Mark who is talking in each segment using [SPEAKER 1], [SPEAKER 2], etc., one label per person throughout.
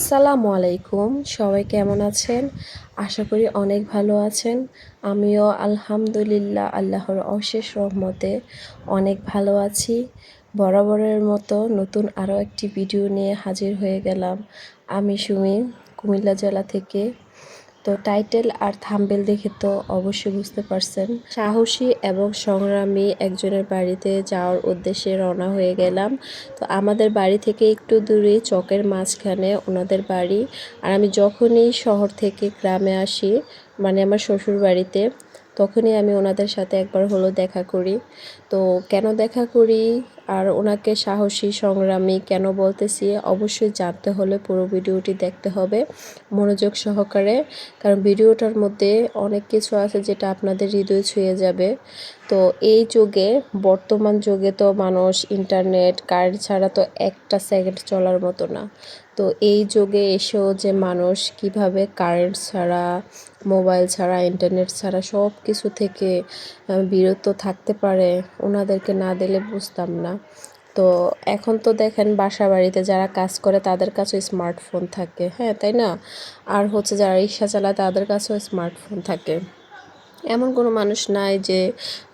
[SPEAKER 1] আসসালামু আলাইকুম। সবাই কেমন আছেন? আশা করি অনেক ভালো আছেন। আমিও আলহামদুলিল্লাহ আল্লাহর অশেষ রহমতে অনেক ভালো আছি। বরাবরের মতো নতুন আরও একটি ভিডিও নিয়ে হাজির হয়ে গেলাম আমি সুমি কুমিল্লা জেলা থেকে। তো টাইটেল আর থাম্বেল দেখে তো অবশ্যই বুঝতে পারছেন। সাহসী এবং সংগ্রামী একজনের বাড়িতে যাওয়ার উদ্দেশ্যে রওনা হয়ে গেলাম। তো আমাদের বাড়ি থেকে একটু দূরে চকের মাঝখানে ওনাদের বাড়ি। আর আমি যখনই শহর থেকে গ্রামে আসি মানে আমার শ্বশুর বাড়িতে তখনই আমি ওনাদের সাথে একবার হলো দেখা করি। তো কেন দেখা করি? আর ওনাকে সাহসী, সংগ্রামী কেন বলতেছি অবশ্যই জানতে হলে পুরো ভিডিওটি দেখতে হবে মনোযোগ সহকারে। কারণ ভিডিওটার মধ্যে অনেক কিছু আছে যেটা আপনাদের হৃদয় ছুঁয়ে যাবে। তো এই যুগে, বর্তমান যুগে তো মানুষ ইন্টারনেট, কারেন্ট ছাড়া তো একটা সেকেন্ড চলার মতো না। তো এই যুগে এসেও যে মানুষ কীভাবে কারেন্ট ছাড়া, মোবাইল ছাড়া, ইন্টারনেট ছাড়া সব কিছু থেকে বিরত থাকতে পারে ওনাদেরকে না দিলে বুঝতাম না। তো এখন তো দেখেন বাসা বাড়িতে যারা কাজ করে তাদের কাছেও স্মার্টফোন থাকে হ্যাঁ তাই না? আর হচ্ছে যারা রিক্সা চালায় তাদের কাছেও স্মার্টফোন থাকে। এমন কোনো মানুষ নাই যে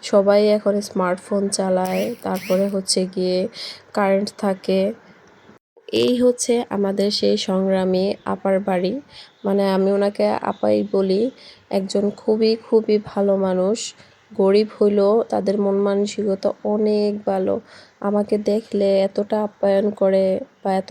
[SPEAKER 1] সবাই এখন স্মার্টফোন চালায়, তারপরে হচ্ছে গিয়ে কারেন্ট থাকে। এই হচ্ছে আমাদের সেই সংগ্রামী আপার বাড়ি। মানে আমি ওনাকে আপাই বলি, একজন খুবই খুবই ভালো মানুষ। গরিব হইলেও তাদের মন মানসিকতা অনেক ভালো। আমাকে দেখলে এতটা আপ্যায়ন করে বা এত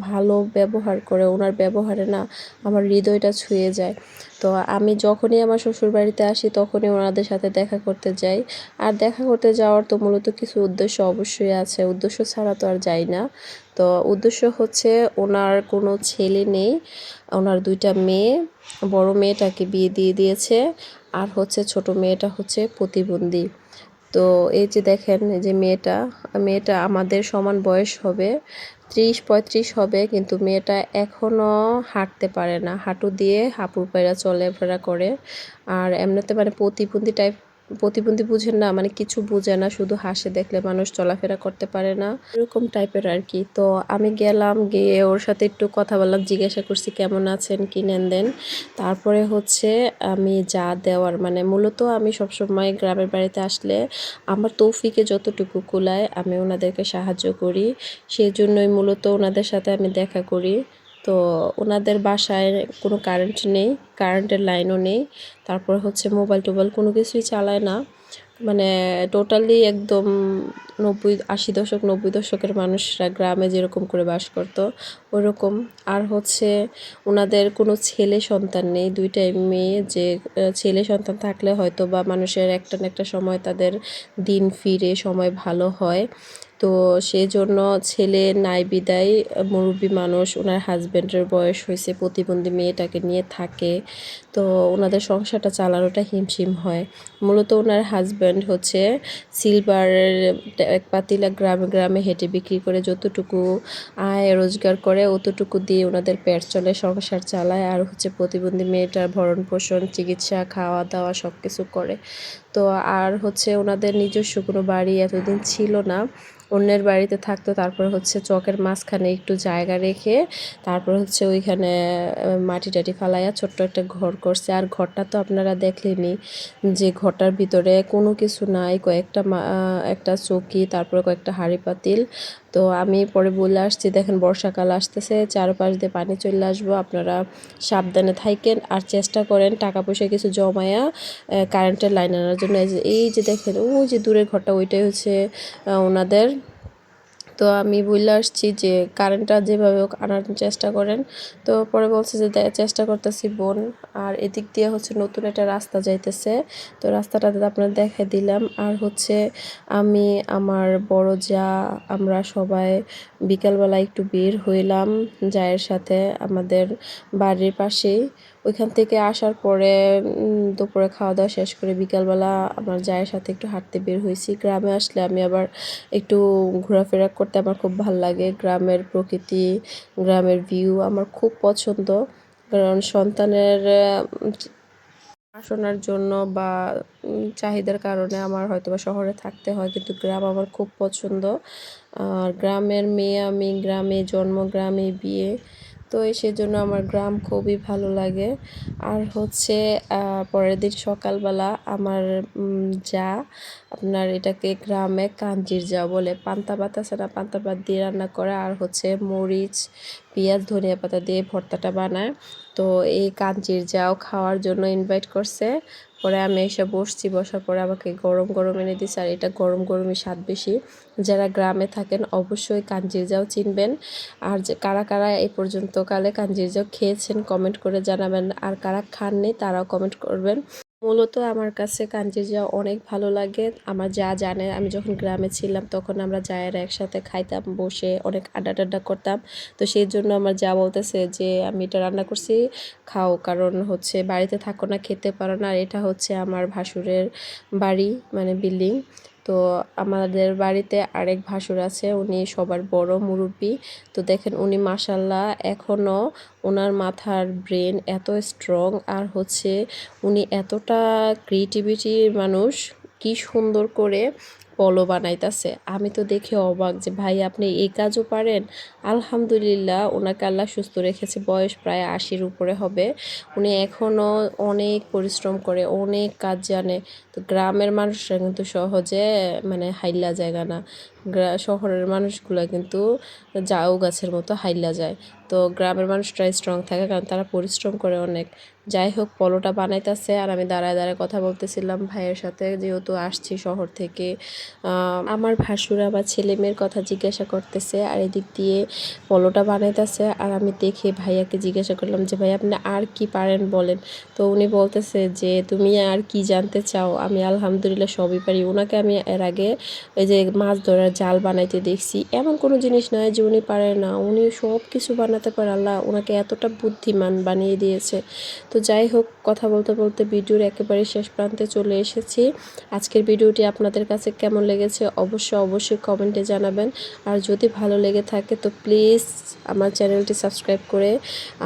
[SPEAKER 1] ভালো ব্যবহার করে, ওনার ব্যবহারে না আমার হৃদয়টা ছুঁয়ে যায়। তো আমি যখনই আমার শ্বশুর বাড়িতে আসি, তখনই ওনাদের সাথে দেখা করতে যাই। আর দেখা করতে যাওয়ার তো মূলত কিছু উদ্দেশ্য অবশ্যই আছে। উদ্দেশ্য ছাড়া তো আর যাই না। তো উদ্দেশ্য হচ্ছে ওনার কোনো ছেলে নেই, ওনার দুইটা মেয়ে, বড় মেয়েটাকে বিয়ে দিয়ে দিয়েছে। আর হচ্ছে ছোট মেয়েটা হচ্ছে প্রতিবন্ধী। তো এই যে দেখেন যে মেয়েটা মেয়েটা আমাদের সমান বয়স হবে, ত্রিশ পঁয়ত্রিশ হবে, কিন্তু মেয়েটা এখনও হাঁটতে পারে না। হাঁটু দিয়ে হাঁপুর পায়রা চলাফেরা করে। আর এমনিতে মানে প্রতিবন্ধী টাইপ প্রতিবন্ধী বুঝেন না মানে কিছু বুঝে না, শুধু হাসে দেখলে মানুষ চলাফেরা করতে পারে না। এরকম টাইপের আর কি। তো আমি গেলাম, গিয়ে ওর সাথে একটু কথা বললাম, জিজ্ঞাসা করছি কেমন আছেন, কি নেন দেন। তারপরে হচ্ছে আমি যা দেওয়ার মানে মূলত আমি সবসময় গ্রামের বাড়িতে আসলে আমার তৌফিকে যতটুকু কুলায় আমি ওনাদেরকে সাহায্য করি। সেই জন্যই মূলত ওনাদের সাথে আমি দেখা করি। তো ওনাদের বাসায় কোনো কারেন্ট নেই কারেন্টের লাইনও নেই। তারপর হচ্ছে মোবাইল টোবাইল কোনো কিছুই চালায় না। মানে টোটালি একদম নব্বই, আশি দশক, নব্বই দশকের মানুষরা গ্রামে যেরকম করে বাস করতো, ওরকম। আর হচ্ছে ওনাদের কোনো ছেলে সন্তান নেই, দুইটাই মেয়ে। যে ছেলে সন্তান থাকলে হয়তো বা মানুষের একটা না একটা সময় তাদের দিন ফিরে, সময় ভালো হয়। তো সেই জন্য ছেলে নাই বিদায়, মুরব্বী মানুষ, ওনার হাজব্যান্ডের বয়স হয়েছে, প্রতিবন্ধী মেয়েটাকে নিয়ে থাকে। তো ওনাদের সংসারটা চালানোটা হিমশিম হয়। মূলত ওনার হাজব্যান্ড হচ্ছে সিলভারের এক পাতিলা গ্রামে গ্রামে হেঁটে বিক্রি করে যতটুকু আয় রোজগার করে, অতটুকু দিয়ে ওনাদের পেট চলে, সংসার চালায়। আর হচ্ছে প্রতিবন্ধী মেয়েটার ভরণ পোষণ চিকিৎসা খাওয়া দাওয়া সব কিছু করে। তো আর হচ্ছে ওনাদের নিজস্ব কোনো বাড়ি এতদিন ছিল না। অন্যের বাড়িতে থাকতো, তারপর হচ্ছে চকের মাঝখানে একটু জায়গা রেখে, তারপর হচ্ছে ওইখানে মাটি টাটি ফালাইয়া ছোট্ট একটা ঘর করছে। আর ঘরটা তো আপনারা দেখলেনি যে ঘরটার ভিতরে কোনো কিছু নাই, কয়েকটা একটা চৌকি, তারপরে কয়েকটা হাঁড়ি পাতিল। তো আমি পরে বলে আসছি, দেখেন বর্ষাকাল আসতেছে, চারপাশ দিয়ে পানি চলে আসব, আপনারা সাবধানে থাকেন। আর চেষ্টা করেন টাকা পয়সা কিছু জমায়া কারেন্টের লাইন আনার জন্য এই যে দেখেন, ওই যে দূরের ঘরটা, ওইটাই হচ্ছে ওনাদের। তো আমি বলে আসছি যে কারেন্টটা যেভাবে হোক আনার চেষ্টা করেন। তো পরে বলছে যে চেষ্টা করতেছি বোন, আর এদিক দিয়ে হচ্ছে নতুন একটা রাস্তা যাইতেছে। তো রাস্তাটাতে আপনার দেখে দিলাম। আর হচ্ছে আমি, আমার বড় যা, আমরা সবাই বিকালবেলা একটু বের হইলাম জায়ের সাথে, আমাদের বাড়ির পাশেই। ওইখান থেকে আসার পরে দুপুরে খাওয়া দাওয়া শেষ করে বিকালবেলা আমার জায়ের সাথে একটু হাঁটতে বের হয়েছি। গ্রামে আসলে আমি আবার একটু ঘোরাফেরা করতে আমার খুব ভালো লাগে। গ্রামের প্রকৃতি, গ্রামের ভিউ আমার খুব পছন্দ। কারণ সন্তানের পড়াশোনার জন্য বা চাহিদার কারণে আমার হয়তো বা শহরে থাকতে হয়, কিন্তু গ্রাম আমার খুব পছন্দ। আর গ্রামের মেয়ে আমি, গ্রামে জন্ম, গ্রামে বিয়ে তো সেজন্য আমার গ্রাম খুবই ভালো লাগে। আর হচ্ছে পরের দিন সকালবেলা আমার যা, আপনার এটাকে গ্রামে কাঞ্জির যা বলে, পান্তা ভাত আছে না, পান্তা ভাত দিয়ে রান্না করে, আর হচ্ছে মরিচ পেঁয়াজ, ধনিয়া পাতা দিয়ে ভর্তাটা বানায়। তো এই কাঞ্জির যাও খাওয়ার জন্য ইনভাইট করছে। পরে আমি এসে বসছি, বসার পরে আমাকে গরম গরম এনে দিছে। আর এটা গরম গরমই স্বাদ বেশি। যারা গ্রামে থাকেন অবশ্যই কাঞ্জির যাও চিনবেন। আর যে কারা কারা এই পর্যন্ত কালে কাঞ্জির যাও খেয়েছেন কমেন্ট করে জানাবেন। আর কারা খাননি তারাও কমেন্ট করবেন। মূলত আমার কাছে কাঞ্জি যাওয়া অনেক ভালো লাগে, আমার যা জানে, আমি যখন গ্রামে ছিলাম তখন আমরা জায়েরা একসাথে খাইতাম, বসে অনেক আড্ডা টাড্ডা করতাম। তো সেই জন্য আমার যা বলতেছে যে, আমি এটা রান্না করছি, খাও। কারণ হচ্ছে বাড়িতে থাকো না, খেতে পারো না। আর এটা হচ্ছে আমার ভাসুরের বাড়ি মানে বিল্ডিং। তো আমাদের বাড়িতে আরেক ভাসুর আছে, উনি সবার বড় মুরব্বী। তো দেখেন উনি মাসাল্লাহ এখনও ওনার মাথার ব্রেন এত স্ট্রং, আর হচ্ছে উনি এতটা ক্রিয়েটিভিটির মানুষ, কি সুন্দর করে পলো বানাইতাছে। আমি তো দেখে অবাক যে, ভাই, আপনি এই কাজও পারেন? আলহামদুলিল্লাহ, ওনাকে আল্লাহ সুস্থ রেখেছে। বয়স প্রায় আশির উপরে হবে। উনি এখনও অনেক পরিশ্রম করে, অনেক কাজ জানে। তো গ্রামের মানুষরা কিন্তু সহজে মানে হাইলা জায়গা না। শহরের মানুষগুলো কিন্তু যাও গাছের মতো হাইলা যায়। তো গ্রামের মানুষরা স্ট্রং থাকে, কারণ তারা পরিশ্রম করে অনেক। যাই হোক, পলোটা বানাইতেছে আর আমি দাঁড়ায় দাঁড়ায় কথা বলতেছিলাম ভাইয়ের সাথে, যেহেতু আসছি শহর থেকে। আমার ভাসুরা বা ছেলে মেয়ের কথা জিজ্ঞাসা করতেছে আর এদিক দিয়ে পলোটা বানাইতেছে আর আমি দেখে ভাইয়াকে জিজ্ঞাসা করলাম যে, ভাই, আপনি আর কি পারেন বলেন? তো উনি বলতেছে যে, তুমি আর কি জানতে চাও? আমি আলহামদুলিল্লাহ সবই পারি। ওনাকে আমি এর আগে ওই যে মাছ ধরার জাল বানাইতে দেখছি। এমন কোনো জিনিস নয় যে উনি পারে না। উনি সব কিছু বানাতে পারে আল্লাহ ওনাকে এতটা বুদ্ধিমান বানিয়ে দিয়েছে। তো যাই হোক, কথা বলতে বলতে ভিডিওর একেবারে শেষ প্রান্তে চলে এসেছি। আজকের ভিডিওটি আপনাদের কাছে কেমন লেগেছে অবশ্যই অবশ্যই কমেন্টে জানাবেন। আর যদি ভালো লেগে থাকে, তো প্লিজ আমার চ্যানেলটি সাবস্ক্রাইব করে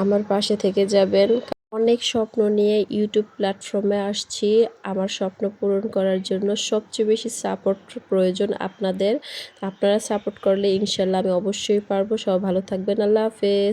[SPEAKER 1] আমার পাশে থেকে যাবেন। অনেক স্বপ্ন নিয়ে ইউটিউব প্ল্যাটফর্মে আসছি। আমার স্বপ্ন পূরণ করার জন্য সবচেয়ে বেশি সাপোর্ট প্রয়োজন আপনাদের। আপনারা সাপোর্ট করলে ইনশাল্লাহ আমি অবশ্যই পারব। সব ভালো থাকবেন। আল্লাহ হাফেজ।